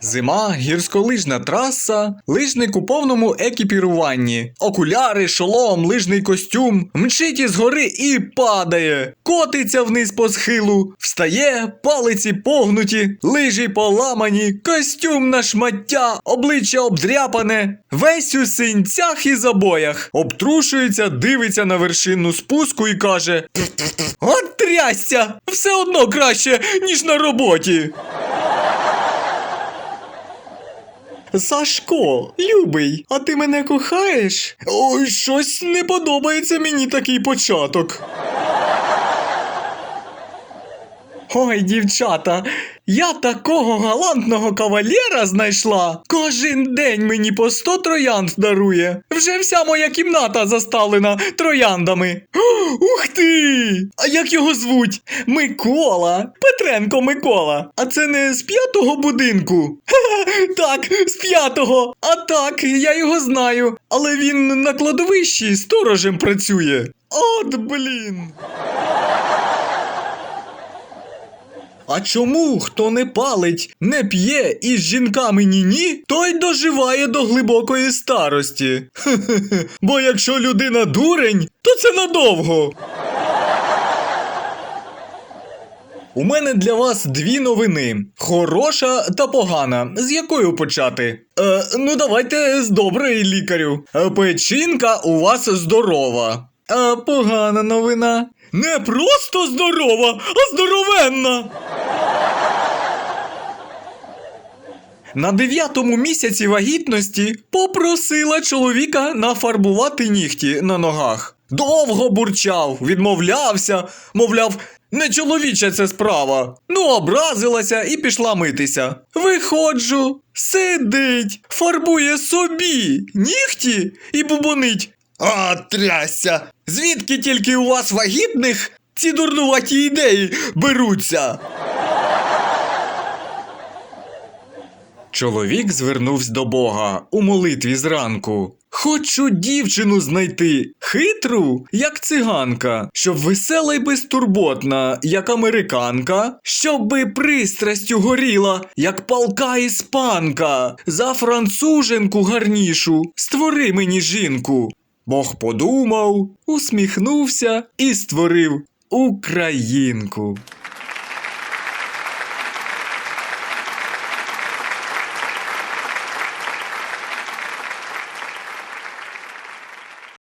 Зима, гірськолижна траса, лижник у повному екіпіруванні, окуляри, шолом, лижний костюм, мчить із гори і падає, котиться вниз по схилу, встає, палиці погнуті, лижі поламані, костюм на шмаття, обличчя обдряпане, весь у синцях і забоях, обтрушується, дивиться на вершину спуску і каже: От трясся! Все одно краще, ніж на роботі. Сашко, любий, а ти мене кохаєш? Ой, щось не подобається мені такий початок. Ой, дівчата, я такого галантного кавалєра знайшла. Кожен день мені по 100 троянд дарує. Вже вся моя кімната заставлена трояндами. Ух ти! А як його звуть? Микола. Петренко Микола. А це не з п'ятого будинку? Так, з п'ятого. А так, я його знаю. Але він на кладовищі сторожем працює. От блін. А чому хто не палить, не п'є і з жінками ні-ні, той доживає до глибокої старості. Бо якщо людина дурень, то це надовго. У мене для вас дві новини: хороша та погана. З якою почати? Е, ну давайте з доброї лікарю. Е, печінка у вас здорова. А погана новина. Не просто здорова, а здоровенна. На дев'ятому місяці вагітності попросила чоловіка нафарбувати нігті на ногах. Довго бурчав, відмовлявся, мовляв, не чоловіча це справа. Ну, образилася і пішла митися. Виходжу, сидить, фарбує собі нігті і бубонить. А, трясся! Звідки тільки у вас вагітних ці дурнуваті ідеї беруться? Чоловік звернувся до Бога у молитві зранку. Хочу дівчину знайти, хитру, як циганка, щоб весела й безтурботна, як американка, щоби пристрастю горіла, як палка іспанка, за француженку гарнішу, створи мені жінку. Бог подумав, усміхнувся і створив українку.